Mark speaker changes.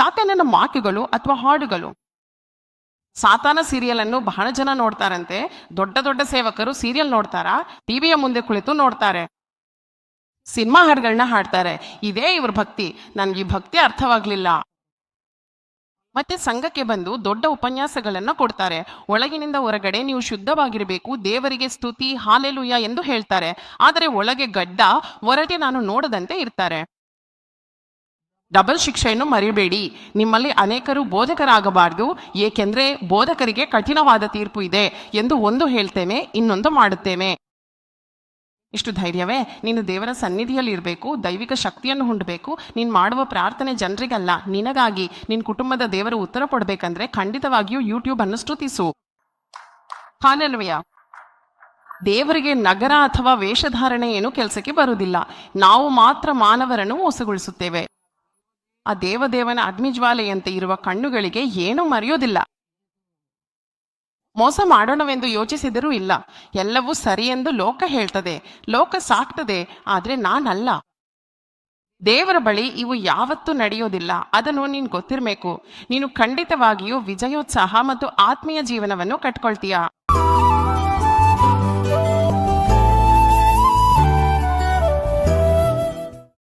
Speaker 1: ಸಾತಾನನ ಮಾತುಗಳು ಅಥವಾ ಹಾಡುಗಳು. ಸಾತಾನ ಸೀರಿಯಲ್ ಅನ್ನು ಬಹಳ ಜನ ನೋಡ್ತಾರಂತೆ. ದೊಡ್ಡ ದೊಡ್ಡ ಸೇವಕರು ಸೀರಿಯಲ್ ನೋಡ್ತಾರಾ? ಟಿವಿಯ ಮುಂದೆ ಕುಳಿತು ನೋಡ್ತಾರೆ. ಸಿನಿಮಾ ಹಾಡುಗಳನ್ನ ಹಾಡ್ತಾರೆ. ಇದೇ ಇವ್ರ ಭಕ್ತಿ. ನನ್ಗೆ ಈ ಭಕ್ತಿ ಅರ್ಥವಾಗ್ಲಿಲ್ಲ. ಮತ್ತೆ ಸಂಘಕ್ಕೆ ಬಂದು ದೊಡ್ಡ ಉಪನ್ಯಾಸಗಳನ್ನು ಕೊಡ್ತಾರೆ. ಒಳಗಿನಿಂದ ಹೊರಗಡೆ ನೀವು ಶುದ್ಧವಾಗಿರಬೇಕು, ದೇವರಿಗೆ ಸ್ತುತಿ, ಹಾಲೆಲುಯ್ಯ ಎಂದು ಹೇಳ್ತಾರೆ. ಆದರೆ ಒಳಗೆ ಗಡ್ಡ ಹೊರಗೆ ನಾನು ನೋಡದಂತೆ ಇರ್ತಾರೆ. ಡಬಲ್ ಶಿಕ್ಷೆಯನ್ನು ಮರಿಬೇಡಿ. ನಿಮ್ಮಲ್ಲಿ ಅನೇಕರು ಬೋಧಕರಾಗಬಾರ್ದು. ಏಕೆಂದರೆ ಬೋಧಕರಿಗೆ ಕಠಿಣವಾದ ತೀರ್ಪು ಇದೆ ಎಂದು ಒಂದು ಹೇಳ್ತೇನೆ, ಇನ್ನೊಂದು ಮಾಡುತ್ತೇನೆ. ಇಷ್ಟು ಧೈರ್ಯವೇ, ನೀನು ದೇವರ ಸನ್ನಿಧಿಯಲ್ಲಿರಬೇಕು, ದೈವಿಕ ಶಕ್ತಿಯನ್ನು ಹುಂಡಬೇಕು. ನೀನು ಮಾಡುವ ಪ್ರಾರ್ಥನೆ ಜನರಿಗಲ್ಲ. ನಿನಗಾಗಿ ನಿನ್ನ ಕುಟುಂಬದ ದೇವರು ಉತ್ತರ ಕೊಡಬೇಕಂದ್ರೆ ಖಂಡಿತವಾಗಿಯೂ ಯೂಟ್ಯೂಬ್ ಅನ್ನು ಸ್ತುತಿಸು. ಹಾಲೆಲುಯ್ಯ. ದೇವರಿಗೆ ನಗರ ಅಥವಾ ವೇಷಧಾರಣೆ ಏನು ಕೆಲಸಕ್ಕೆ ಬರುವುದಿಲ್ಲ. ನಾವು ಮಾತ್ರ ಮಾನವರನ್ನು ಮೋಸಗೊಳಿಸುತ್ತೇವೆ. ಆ ದೇವದೇವನ ಅಗ್ನಿಜ್ವಾಲೆಯಂತೆ ಇರುವ ಕಣ್ಣುಗಳಿಗೆ ಏನೂ ಮರೆಯೋದಿಲ್ಲ. ಮೋಸ ಮಾಡೋಣವೆಂದು ಯೋಚಿಸಿದರೂ ಇಲ್ಲ. ಎಲ್ಲವೂ ಸರಿ ಎಂದು ಲೋಕ ಹೇಳ್ತದೆ. ಲೋಕ ಸಾಕ್ತದೆ. ಆದರೆ ನಾನಲ್ಲ. ದೇವರ ಬಳಿ ಇವು ಯಾವತ್ತೂ ನಡೆಯೋದಿಲ್ಲ. ಅದನ್ನು ನೀನು ಗೊತ್ತಿರಬೇಕು. ನೀನು ಖಂಡಿತವಾಗಿಯೂ ವಿಜಯೋತ್ಸಾಹ ಮತ್ತು ಆತ್ಮೀಯ ಜೀವನವನ್ನು ಕಟ್ಕೊಳ್ತೀಯ?